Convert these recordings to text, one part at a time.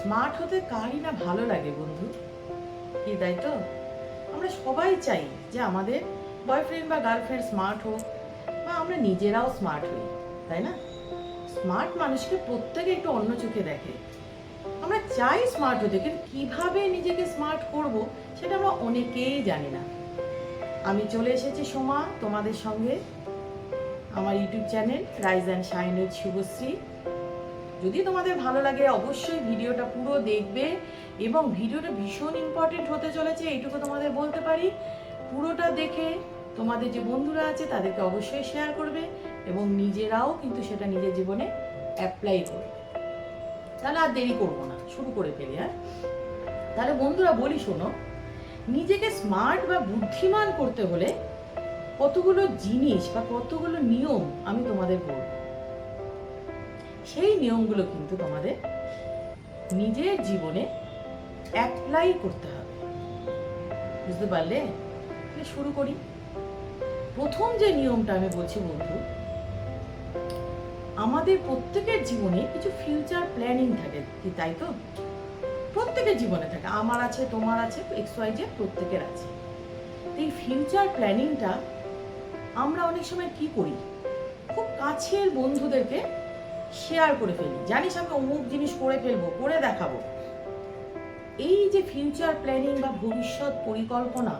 Smart হতে কারই না ভালো লাগে বন্ধু। কি তাই তো? আমরা সবাই চাই যে আমাদের বয়ফ্রেন্ড বা গার্লফ্রেন্ড স্মার্ট হোক, বা আমরা নিজেরাও স্মার্ট হই, তাই না? স্মার্ট মানুষকে প্রত্যেকে একটু অন্য চোখে দেখে। আমরা চাই স্মার্ট হতে, কিন্তু কীভাবে নিজেকে স্মার্ট করব সেটা আমরা অনেকেই জানি না। আমি চলে এসেছি সোমা, তোমাদের সঙ্গে। আমার YouTube channel rise and shine with Shubhashree. যদি তোমাদের ভালো লাগে, অবশ্যই ভিডিওটা পুরো দেখবে এবং ভিডিওটা ভীষণ ইম্পর্টেন্ট হতে চলেছে, এইটুকু তোমাদের বলতে পারি। পুরোটা দেখে তোমাদের যে বন্ধুরা আছে, তাদেরকে অবশ্যই শেয়ার করবে এবং নিজেরাও কিন্তু সেটা নিজের জীবনে অ্যাপ্লাই করবে। তাহলে আর দেরি করব না, শুরু করে ফেলি হ্যাঁ? তাহলে বন্ধুরা বলি, শোনো, নিজেকে স্মার্ট বা বুদ্ধিমান করতে হলে কতগুলো জিনিস বা কতগুলো নিয়ম আমি তোমাদের বলব। সেই নিয়মগুলো কিন্তু তোমাদের নিজের জীবনে অ্যাপ্লাই করতে হবে। বুঝতে পারলে? শুরু করি। প্রথম যে নিয়মটা আমি বলছি বন্ধু, আমাদের প্রত্যেকের জীবনে কিছু ফিউচার প্ল্যানিং থাকে, কি তাই তো? প্রত্যেকের জীবনে থাকে। আমার আছে, তোমার আছে এক্স ওয়াই জে প্রত্যেকের আছে। এই ফিউচার প্ল্যানিংটা আমরা অনেক সময় কি করি? খুব কাছের বন্ধুদেরকে শেয়ার করে ফেলি। জানিস আমি অমুক জিনিস করে ফেলব, করে দেখাবো। এই যে ফিউচার প্ল্যানিং বা ভবিষ্যৎ পরিকল্পনা,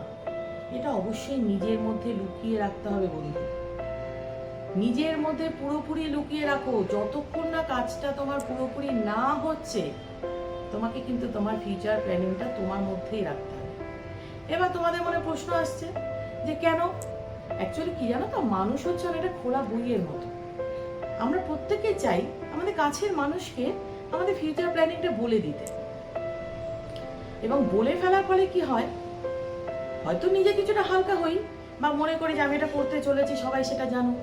এটা অবশ্যই নিজের মধ্যে লুকিয়ে রাখতে হবে বন্ধু। নিজের মধ্যে পুরোপুরি লুকিয়ে রাখো। যতক্ষণ না কাজটা তোমার পুরোপুরি না হচ্ছে, তোমাকে কিন্তু তোমার ফিউচার প্ল্যানিংটা তোমার মধ্যেই রাখতে হবে। এবার তোমাদের মনে প্রশ্ন আসছে যে কেন? অ্যাকচুয়ালি কি জানো তো? মানুষ হচ্ছে অনেকটা খোলা বইয়ের মতো। আমরা প্রত্যেকে চাই আমাদের কাছের মানুষকে আমাদের ফিউচার প্ল্যানিংটা বলে দিতে। এবং বলে ফেলার ফলে কি হয়? হয়তো নিজে কিছুটা হালকা হই বা মনে করি যে আমি এটা করতে চলেছি, সবাই সেটা জানো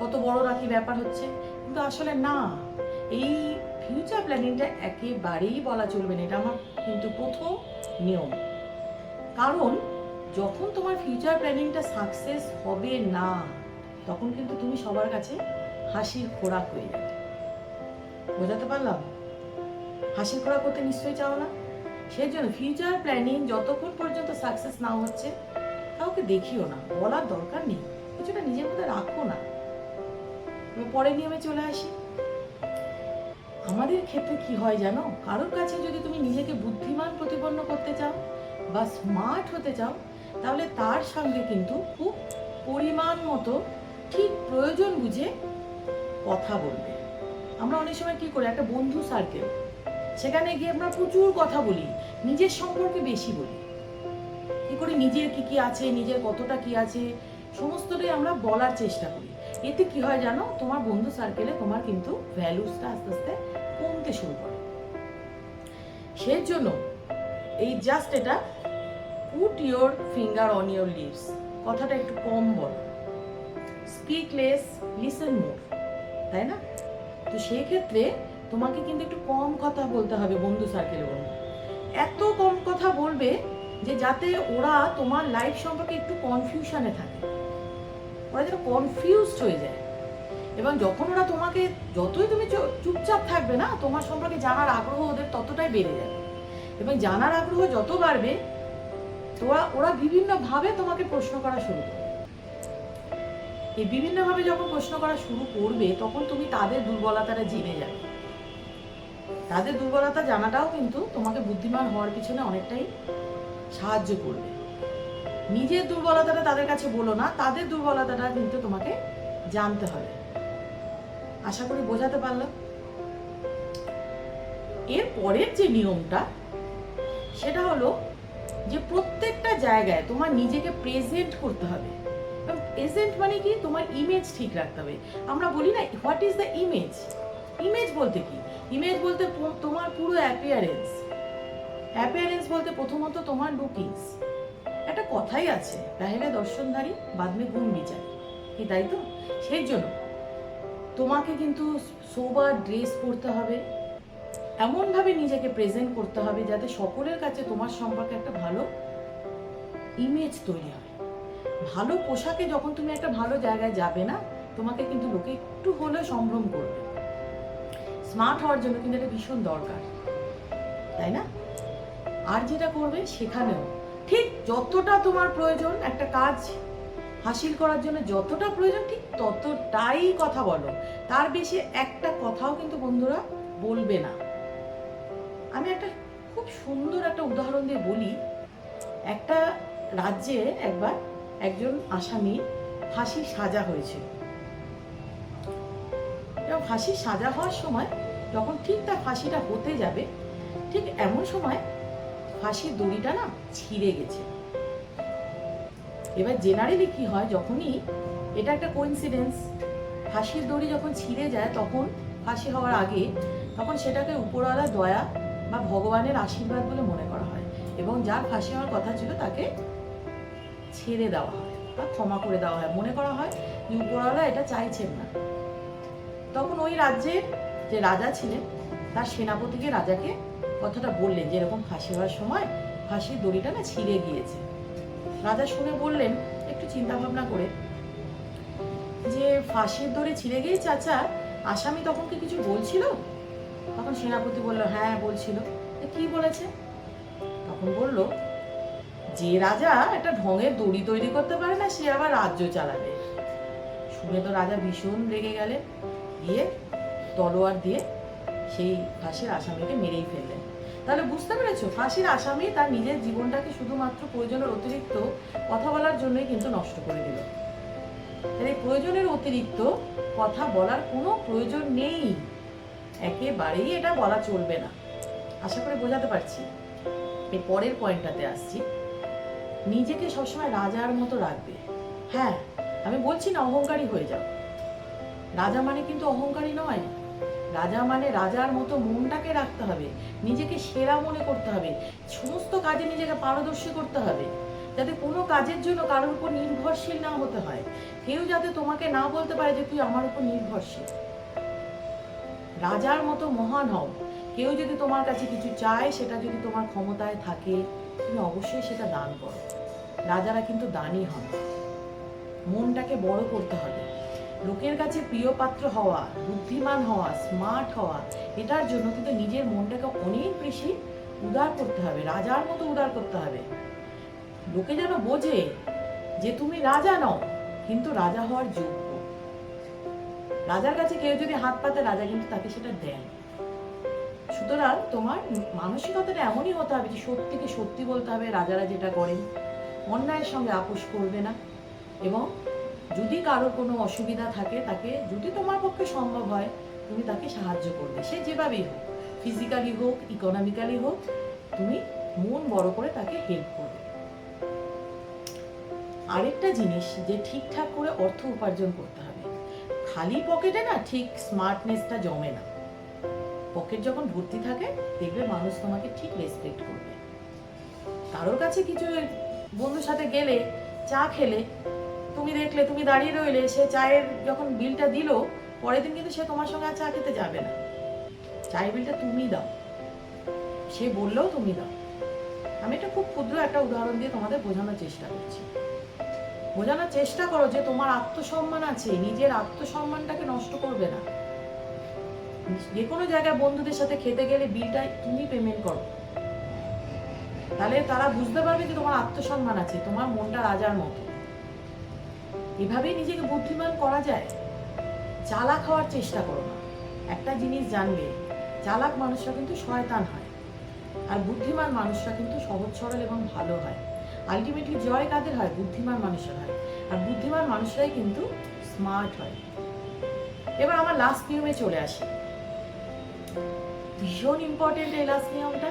কত বড় রাখি ব্যাপার হচ্ছে। কিন্তু আসলে না, এই ফিউচার প্ল্যানিংটা একেবারেই বলা চলবে না। এটা আমার কিন্তু প্রথম নিয়ম। কারণ যখন তোমার ফিউচার প্ল্যানিংটা সাকসেস হবে না, তখন কিন্তু তুমি সবার কাছে হাসির খোরাক হয়ে যাবে। বোঝাতে পারলাম? হাসির খোরাক করতে নিশ্চয়ই চাও না? সেই জন্য ফিউচার প্ল্যানিং যতক্ষণ পর্যন্ত সাকসেস না হচ্ছে, কাউকে দেখিও না। বলার দরকার নেই। কিছুটা নিজের মধ্যে রাখো না। পরে নিয়মে চলে আসি। আমাদের ক্ষেত্রে কি হয় জানো? কারোর কাছে যদি তুমি নিজেকে বুদ্ধিমান প্রতিপন্ন করতে চাও বা স্মার্ট হতে চাও, তাহলে তার সঙ্গে কিন্তু খুব পরিমাণ মতো ঠিক প্রয়োজন বুঝে কথা বলবে। আমরা অনেক সময় কি করি, একটা বন্ধু সার্কেল সেখানে গিয়ে আমরা প্রচুর কথা বলি, নিজের সম্পর্কে বেশি বলি। কি করি, নিজের কি কি আছে, নিজের কতটা কি আছে, সমস্তটাই আমরা বলার চেষ্টা করি। এতে কি হয় জানো, তোমার বন্ধু সার্কেলে তোমার কিন্তু ভ্যালুসটা আস্তে আস্তে কমতে শুরু করে। সেই জন্য এই জাস্ট এটা put your finger on your lips কথাটা একটু কম বল। স্পিক লেস লিসেন মোর তাই না? তো সেক্ষেত্রে তোমাকে কিন্তু একটু কম কথা বলতে হবে বন্ধু সার্কেলে বন্ধু এত কম কথা বলবে যে যাতে ওরা তোমার লাইফ সম্পর্কে একটু কনফিউশনে থাকে। ওরা যেন কনফিউজড হয়ে যায়। এবং যখন ওরা তোমাকে, যতই তুমি চুপচাপ থাকবে না, তোমার সম্পর্কে জানার আগ্রহ ওদের ততটাই বেড়ে যাবে। এবং জানার আগ্রহ যত বাড়বে তোরা ওরা বিভিন্নভাবে তোমাকে প্রশ্ন করা শুরু করবে। এই বিভিন্নভাবে যখন প্রশ্ন করা শুরু করবে, তখন তুমি তাদের দুর্বলতাটা জেনে যাবে। তাদের দুর্বলতা জানাটাও কিন্তু তোমাকে বুদ্ধিমান হওয়ার পিছনে অনেকটাই সাহায্য করবে। নিজের দুর্বলতাটা তাদের কাছে বলো না, তাদের দুর্বলতাটা কিন্তু তোমাকে জানতে হবে। আশা করি বোঝাতে পারলাম? এর পরের যে নিয়মটা, সেটা হলো যে প্রত্যেকটা জায়গায় তোমার নিজেকে প্রেজেন্ট করতে হবে। প্রেজেন্ট মানে কি? তোমার ইমেজ ঠিক রাখতে হবে। আমরা বলি না what is the image image বলতে কি? ইমেজ বলতে তোমার পুরো অ্যাপিয়ারেন্স অ্যাপিয়ারেন্স বলতে প্রথমত তোমার লুকিংস একটা কথাই আছে পেহেলে দর্শনধারী বাদমে গুণ বিচার। কি তাই তো? সেই জন্য তোমাকে কিন্তু সোবার ড্রেস পরতে হবে। এমনভাবে নিজেকে প্রেজেন্ট করতে হবে যাতে সকলের কাছে তোমার সম্পর্কে একটা ভালো ইমেজ তৈরি হয়। ভালো পোশাকে যখন তুমি একটা ভালো জায়গায় যাবে না, তোমাকে কিন্তু লোকে একটু হলেও সম্ভ্রম করবে। স্মার্ট হওয়ার জন্য কিন্তু এটা ভীষণ দরকার, তাই না? আর যেটা করবে সেখানেও। ঠিক যতটা তোমার প্রয়োজন, একটা কাজ হাসিল করার জন্য যতটা প্রয়োজন, ঠিক ততটাই কথা বলো। তার বেশি একটা কথাও কিন্তু বন্ধুরা বলবে না। আমি একটা খুব সুন্দর একটা উদাহরণ দিয়ে বলি। একটা রাজ্যে একবার একজন আসামি ফাঁসি সাজা হয়েছে। এবং ফাঁসি সাজা হওয়ার সময় যখন ঠিক তার ফাঁসিটা হতে যাবে, ঠিক এমন সময় ফাঁসির দড়িটা না ছিঁড়ে গেছে। এবার জেনারেলি কি হয়, যখনই এটা একটা কোইন্সিডেন্স ফাঁসির দড়ি যখন ছিঁড়ে যায় তখন ফাঁসি হওয়ার আগে তখন সেটাকে উপরওয়ালা দয়া বা ভগবানের আশীর্বাদ বলে মনে করা হয়। এবং যার ফাঁসি হওয়ার কথা ছিল তাকে ছেড়ে দেওয়া হয় বা ক্ষমা করে দেওয়া হয়, মনে করা হয় যে উপরওয়ালা এটা চাইছেন না। তখন ওই রাজ্যের যে রাজা ছিলেন, তার সেনাপতিকে রাজাকে কথাটা বললেন যে এরকম ফাঁসি হওয়ার সময় ফাঁসির দড়িটা না ছিঁড়ে গিয়েছে। রাজা শুনে বললেন, একটু চিন্তা ভাবনা করে, যে ফাঁসির দড়ি ছিঁড়ে গিয়ে চাচা আসামি তখন কি কিছু বলছিল? তখন সেনাপতি বলল হ্যাঁ বলছিল। "তা কি বলেছে? তখন বলল যে রাজা একটা ঢঙের দড়ি তৈরি করতে পারে না, সে আবার রাজ্য চালাবে। শুনে তো রাজা ভীষণ রেগে গেলেন। গিয়ে তলোয়ার দিয়ে সেই ফাঁসির আসামিকে মেরেই ফেললেন। তাহলে বুঝতে পেরেছ, ফাঁসির আসামি তার নিজের জীবনটাকে শুধুমাত্র প্রয়োজনের অতিরিক্ত কথা বলার জন্যই কিন্তু নষ্ট করে দিল। তাহলে প্রয়োজনের অতিরিক্ত কথা বলার কোনো প্রয়োজন নেই। একেবারেই এটা বলা চলবে না। আশা করে বোঝাতে পারছি। এর পরের পয়েন্টটাতে আসছি। নিজেকে সবসময় রাজার মতো রাখবে। হ্যাঁ আমি বলছি না অহংকারী হয়ে যাও। রাজা মানে কিন্তু অহংকারী নয়। রাজা মানে রাজার মতো মনটাকে রাখতে হবে, নিজেকে সেরা মনে করতে হবে, সমস্ত কাজে নিজেকে পারদর্শী করতে হবে, যাতে কোনো কাজের জন্য কারোর উপর নির্ভরশীল না হতে হয়। কেউ যাতে তোমাকে না বলতে পারে যে তুই আমার উপর নির্ভরশীল। রাজার মতো মহান হও। কেউ যদি তোমার কাছে কিছু চায়, সেটা যদি তোমার ক্ষমতায় থাকে তুমি অবশ্যই সেটা দান করো। রাজারা কিন্তু দানই হন। মনটাকে বড় করতে হবে। লোকের কাছে প্রিয় পাত্র হওয়া, বুদ্ধিমান হওয়া স্মার্ট হওয়া, এটার জন্য কিন্তু নিজের মনটাকে অনেক বেশি উদার করতে হবে, রাজার মতো উদার করতে হবে। লোকে যেন বোঝে যে তুমি রাজা নও, কিন্তু রাজা হওয়ার যোগ্য। রাজার কাছে কেউ যদি হাত পাতে, রাজা কিন্তু তাকে সেটা দেন সুতরাং তোমার মানসিকতাটা এমনই হতে হবে যে সত্যিকে সত্যি বলতে হবে, রাজারা যেটা করেন। অন্যায়ের সঙ্গে আপোষ করবে না। এবং যদি কারোর কোনো অসুবিধা থাকে, তাকে যদি তোমার পক্ষে সম্ভব হয়, তুমি তাকে সাহায্য করবে। সে যেভাবেই হোক ফিজিক্যালি হোক ইকোনমিক্যালি হোক, তুমি মন বড় করে তাকে হেল্প করবে। আরেকটা জিনিস যে ঠিকঠাক করে অর্থ উপার্জন করতে হবে। খালি পকেটে না ঠিক স্মার্টনেসটা জমে না। পকেট যখন ভর্তি থাকে, দেখবে মানুষ তোমাকে ঠিক রেসপেক্ট করবে। কারোর কাছে কিছু বন্ধুর সাথে গেলে, চা খেলে, তুমি দেখলে, তুমি দাঁড়িয়ে রইলে, সে চায়ের যখন বিলটা দিল, পরের দিন কিন্তু সে তোমার সঙ্গে আর চা খেতে যাবে না। চায়ের বিলটা তুমি দাও। সে বললেও তুমি দাও। আমি এটা খুব ক্ষুদ্র একটা উদাহরণ দিয়ে তোমাদের বোঝানোর চেষ্টা করছি। বোঝানোর চেষ্টা করো যে তোমার আত্মসম্মান আছে, নিজের আত্মসম্মানটাকে নষ্ট করবে না। যে কোনো জায়গায় বন্ধুদের সাথে খেতে গেলে বিলটা তুমি পেমেন্ট করো। তাহলে তারা বুঝতে পারবে যে তোমার আত্মসম্মান আছে, তোমার মনটা রাজার মতো। এভাবেই নিজেকে বুদ্ধিমান করা যায়। চালাক হওয়ার চেষ্টা করো না। একটা জিনিস জানবে, চালাক মানুষরা কিন্তু শয়তান হয়। আর বুদ্ধিমান মানুষরা কিন্তু সহজ, সরল এবং ভালো হয়। আলটিমেটলি জয় কাদের হয়? বুদ্ধিমান মানুষের হয়। আর বুদ্ধিমান মানুষরাই কিন্তু স্মার্ট হয়। এবার আমার লাস্ট নিয়মে চলে আসি। ভীষণ ইম্পর্টেন্ট এই লাস্ট নিয়মটা।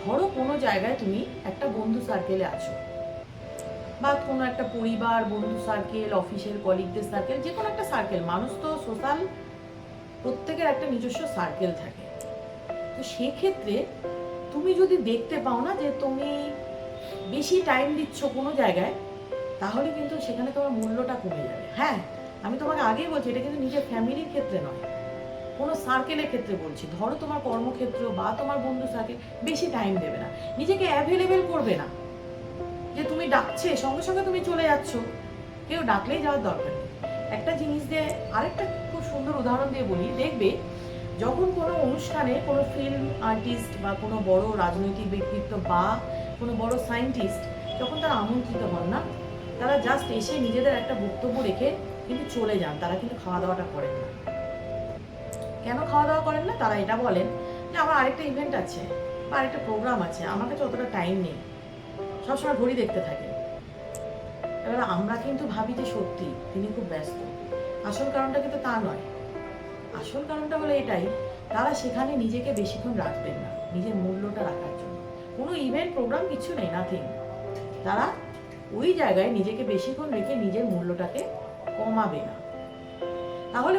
ধরো কোনো জায়গায় তুমি একটা বন্ধু সার্কেলে আছো। বা কোনো একটা পরিবার, বন্ধু সার্কেল অফিসের কলিগদের সার্কেল যে কোনো একটা সার্কেল মানুষ তো সোশ্যাল প্রত্যেকের একটা নিজস্ব সার্কেল থাকে। তো সেক্ষেত্রে তুমি যদি দেখতে পাও না যে তুমি বেশি টাইম দিচ্ছ কোনো জায়গায়, তাহলে কিন্তু সেখানে তোমার মূল্যটা কমে যাবে। হ্যাঁ আমি তোমাকে আগেই বলছি, এটা কিন্তু নিজের ফ্যামিলির ক্ষেত্রে নয়। কোনো সার্কেলের ক্ষেত্রে বলছি, ধরো তোমার কর্মক্ষেত্র বা তোমার বন্ধু সার্কেল বেশি টাইম দেবে না। নিজেকে অ্যাভেলেবেল করবে না। যে তুমি ডাকছে, সঙ্গে সঙ্গে তুমি চলে যাচ্ছ। কেউ ডাকলেই যাওয়ার দরকার নেই। একটা জিনিস দিয়ে আরেকটা খুব সুন্দর উদাহরণ দিয়ে বলি, দেখবে যখন কোনো অনুষ্ঠানে কোনো ফিল্ম আর্টিস্ট বা কোনো বড় রাজনৈতিক ব্যক্তিত্ব বা কোনো বড় সায়েন্টিস্ট যখন তারা আমন্ত্রিত হন না, তারা জাস্ট এসে নিজেদের একটা বক্তব্য রেখে কিন্তু চলে যান। তারা কিন্তু খাওয়া দাওয়াটা করেন না। কেন খাওয়া দাওয়া করেন না? তারা এটা বলেন যে আমার আরেকটা ইভেন্ট আছে বা আরেকটা প্রোগ্রাম আছে, আমার কাছে অতটা টাইম নেই। সবসময় ঘড়ি দেখতে থাকে এবার আমরা কিন্তু ভাবি যে সত্যি তিনি খুব ব্যস্ত। আসল কারণটা কিন্তু তা নয়। আসল কারণটা হলো এটাই, তারা সেখানে নিজেকে বেশিক্ষণ রাখবেন না, নিজের মূল্যটা রাখার জন্য। কোনো ইভেন্ট প্রোগ্রাম কিছু নেই নাথিং তারা ওই জায়গায় নিজেকে বেশিক্ষণ রেখে নিজের মূল্যটাকে কমাবে না। তাহলে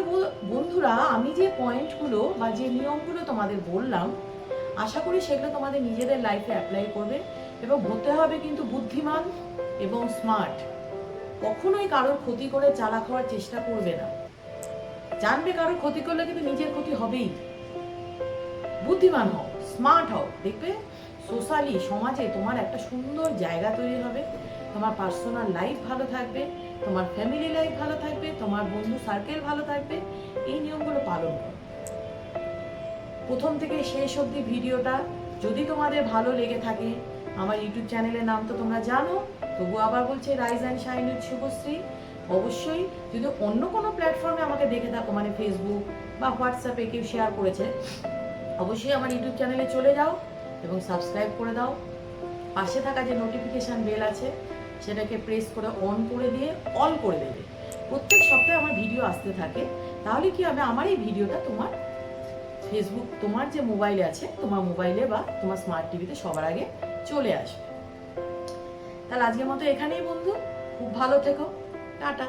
বন্ধুরা, আমি যে পয়েন্টগুলো বা যে নিয়মগুলো তোমাদের বললাম, আশা করি সেগুলো তোমাদের নিজেদের লাইফে অ্যাপ্লাই করবে এবং হতে হবে কিন্তু বুদ্ধিমান এবং স্মার্ট কখনোই কারোর ক্ষতি করে চালা খাওয়ার চেষ্টা করবে না। জানবে কারোর ক্ষতি করলে কিন্তু নিজের ক্ষতি হবেই। বুদ্ধিমান হও স্মার্ট হও, দেখবে সোশ্যালি সমাজে তোমার একটা সুন্দর জায়গা তৈরি হবে, তোমার পার্সোনাল লাইফ ভালো থাকবে তোমার ফ্যামিলি লাইফ ভালো থাকবে, তোমার বন্ধু সার্কেল ভালো থাকবে, এই নিয়মগুলো পালন করো। প্রথম থেকে শেষ অবধি ভিডিওটা যদি তোমাদের ভালো লেগে থাকে, আমার ইউটিউব চ্যানেলের নাম তো তোমরা জানো, তবু আবার বলছে রাইজ অ্যান্ড শাইন শুভশ্রী অবশ্যই যদি অন্য কোনো প্ল্যাটফর্মে আমাকে দেখে থাকো মানে ফেসবুক বা হোয়াটসঅ্যাপে কেউ শেয়ার করেছে, অবশ্যই আমার ইউটিউব চ্যানেলে চলে যাও এবং সাবস্ক্রাইব করে দাও। পাশে থাকা যে নোটিফিকেশান বেল আছে সেটাকে প্রেস করে অন করে দিয়ে অল করে দেবে। প্রত্যেক সপ্তাহে আমার ভিডিও আসতে থাকে। তাহলে কি হবে? আমার এই ভিডিওটা তোমার ফেসবুক তোমার যে মোবাইলে আছে, তোমার মোবাইলে বা তোমার স্মার্ট টিভিতে সবার আগে চলে আসবে। তাহলে আজকের মতো এখানেই বন্ধু। খুব ভালো থেকো। টাটা।